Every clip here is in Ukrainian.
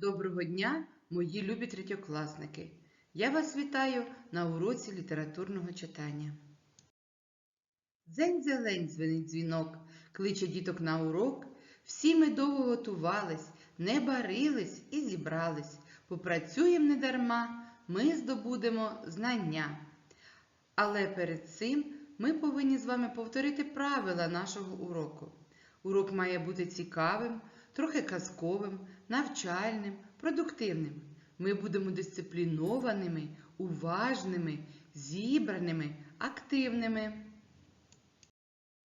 Доброго дня, мої любі третьокласники! Я вас вітаю на уроці літературного читання. Дзень зелень дзвенить дзвінок, кличе діток на урок. Всі ми довго готувались, не барились і зібрались. Попрацюєм недарма, ми здобудемо знання. Але перед цим ми повинні з вами повторити правила нашого уроку. Урок має бути цікавим, трохи казковим, навчальним, продуктивним. Ми будемо дисциплінованими, уважними, зібраними, активними.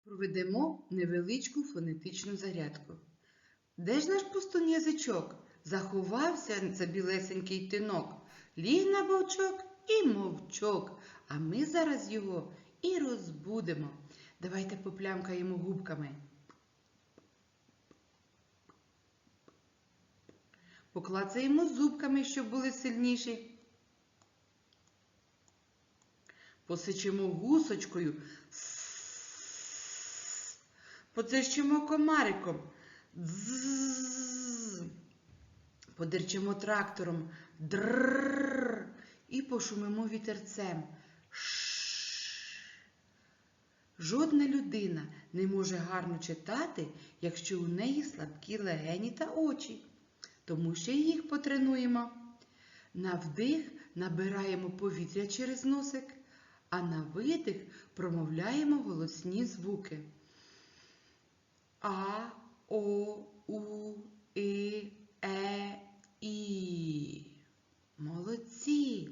Проведемо невеличку фонетичну зарядку. Де ж наш пустун язичок? Заховався це білесенький тинок, ліг на бовчок і мовчок, а ми зараз його і розбудемо. Давайте поплямкаємо губками. Поклацаємо зубками, щоб були сильніші. Посичимо гусочкою. Поцищимо комариком. Дзз. Подерчимо трактором. І пошумимо вітерцем. Жодна людина не може гарно читати, якщо у неї слабкі легені та очі. Тому ще їх потренуємо. На вдих набираємо повітря через носик, а на видих промовляємо голосні звуки. А, О, У, И, Е, І. Молодці!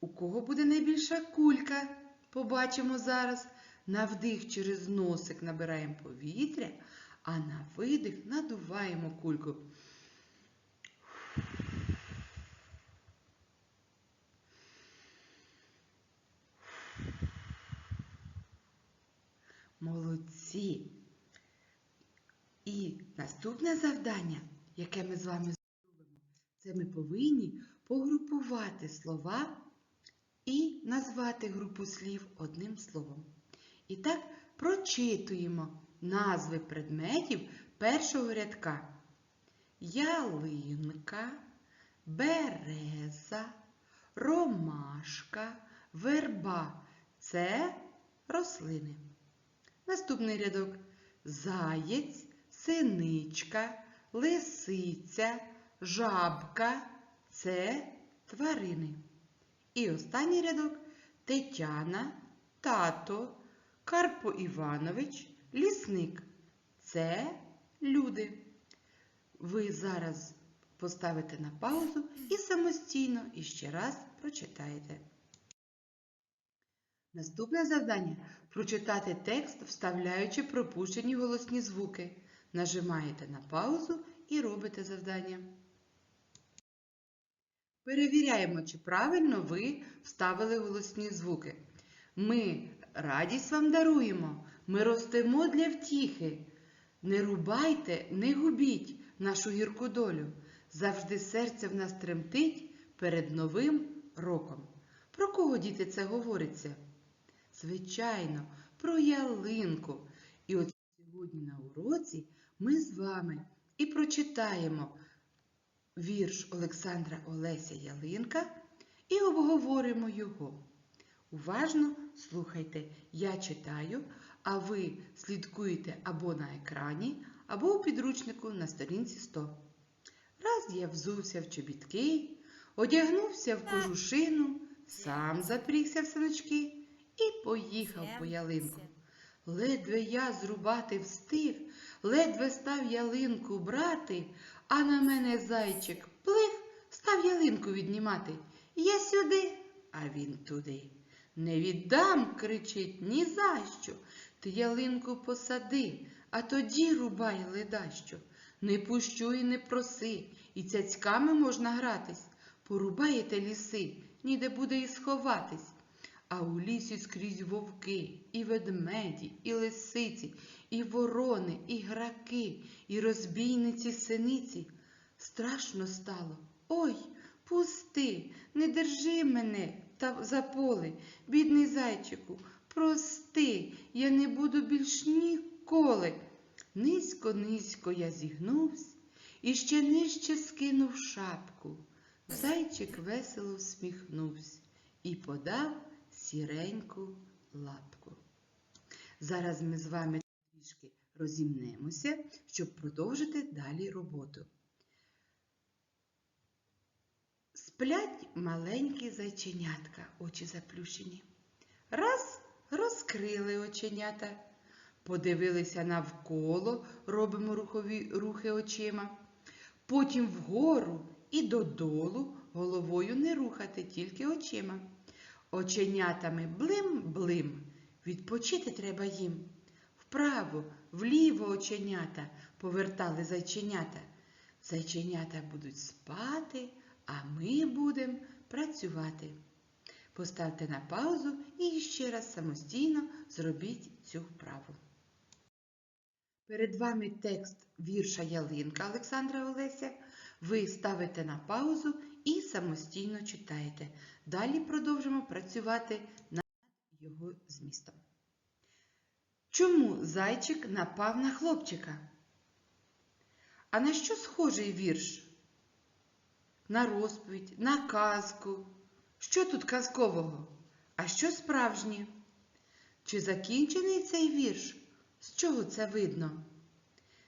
У кого буде найбільша кулька? Побачимо зараз. На вдих через носик набираємо повітря, а на видих надуваємо кульку. Молодці. І наступне завдання, яке ми з вами зробимо, це ми повинні погрупувати слова і назвати групу слів одним словом. І так прочитуємо назви предметів першого рядка. Ялинка, береза, ромашка, верба це рослини. Наступний рядок заєць, синичка, лисиця, жабка це тварини. І останній рядок Тетяна, тато, Карпо Іванович, лісник. Це люди. Ви зараз поставите на паузу і самостійно іще раз прочитаєте. Наступне завдання прочитати текст, вставляючи пропущені голосні звуки. Нажимаєте на паузу і робите завдання. Перевіряємо, чи правильно ви вставили голосні звуки. Ми радість вам даруємо, ми ростемо для втіхи. Не рубайте, не губіть нашу гірку долю. Завжди серце в нас тремтить перед новим роком. Про кого діти це говориться? Звичайно, про ялинку. І от сьогодні на уроці ми з вами і прочитаємо вірш Олександра Олеся Ялинка і обговоримо його. Уважно слухайте, я читаю, а ви слідкуєте або на екрані, або у підручнику на сторінці 100. Раз я взувся в чобітки, одягнувся в кожушину, сам запрігся в саночки і поїхав по ялинку. Ледве я зрубати встиг, ледве став ялинку брати, а на мене зайчик плих, став ялинку віднімати. Я сюди, а він туди. Не віддам, кричить, ні за що. Ти ялинку посади, а тоді рубай ледащо. Не пущу і не проси, і цяцьками можна гратись. Порубаєте ліси, ніде буде і сховатись. А у лісі скрізь вовки, і ведмеді, і лисиці, і ворони, і граки, і розбійниці синиці. Страшно стало. Ой, пусти, не держи мене та за поле, бідний зайчику, прости, я не буду більш ніколи. Низько, низько я зігнувся, і ще нижче скинув шапку. Зайчик весело всміхнувся і подав сіреньку лапку. Зараз ми з вами трішки розімнемося, щоб продовжити далі роботу. Сплять маленькі зайченятка, очі заплющені. Раз розкрили оченята, подивилися навколо, робимо рухові рухи очима. Потім вгору і додолу головою не рухати, тільки очима. Оченятами блим-блим. Відпочити треба їм. Вправо, вліво оченята повертали зайченята. Зайченята будуть спати, а ми будемо працювати. Поставте на паузу і ще раз самостійно зробіть цю вправу. Перед вами текст вірша Ялинка Олександра Олеся. Ви ставите на паузу і самостійно читаєте. Далі продовжимо працювати над його змістом. Чому зайчик напав на хлопчика? А на що схожий вірш? На розповідь, на казку. Що тут казкового? А що справжнє? Чи закінчений цей вірш? З чого це видно?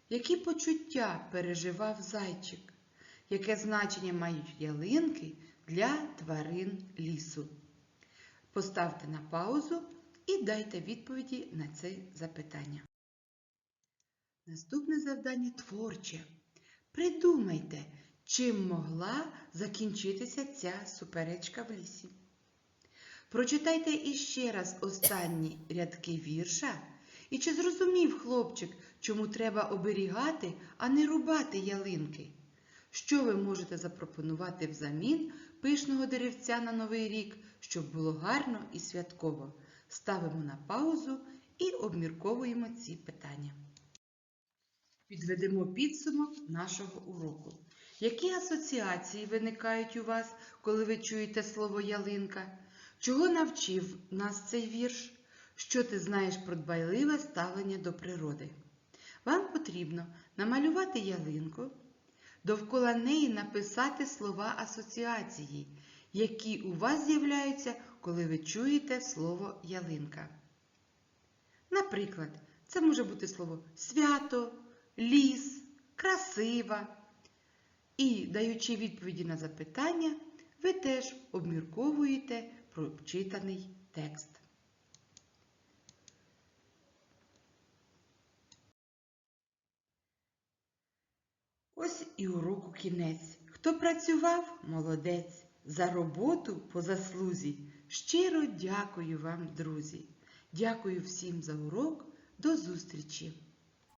Які почуття переживав зайчик? Яке значення мають ялинки для тварин лісу? Поставте на паузу і дайте відповіді на це запитання. Наступне завдання творче. Придумайте, чим могла закінчитися ця суперечка в лісі. Прочитайте іще раз останні рядки вірша. І чи зрозумів хлопчик, чому треба оберігати, а не рубати ялинки? Що ви можете запропонувати взамін пишного деревця на новий рік, щоб було гарно і святково? Ставимо на паузу і обмірковуємо ці питання. Підведемо підсумок нашого уроку. Які асоціації виникають у вас, коли ви чуєте слово ялинка? Чого навчив нас цей вірш? Що ти знаєш про дбайливе ставлення до природи? Вам потрібно намалювати ялинку, довкола неї написати слова асоціації, які у вас з'являються, коли ви чуєте слово ялинка. Наприклад, це може бути слово свято, ліс, красива. І, даючи відповіді на запитання, ви теж обмірковуєте прочитаний текст. Ось і уроку кінець. Хто працював, молодець. За роботу по заслузі. Щиро дякую вам, друзі. Дякую всім за урок. До зустрічі!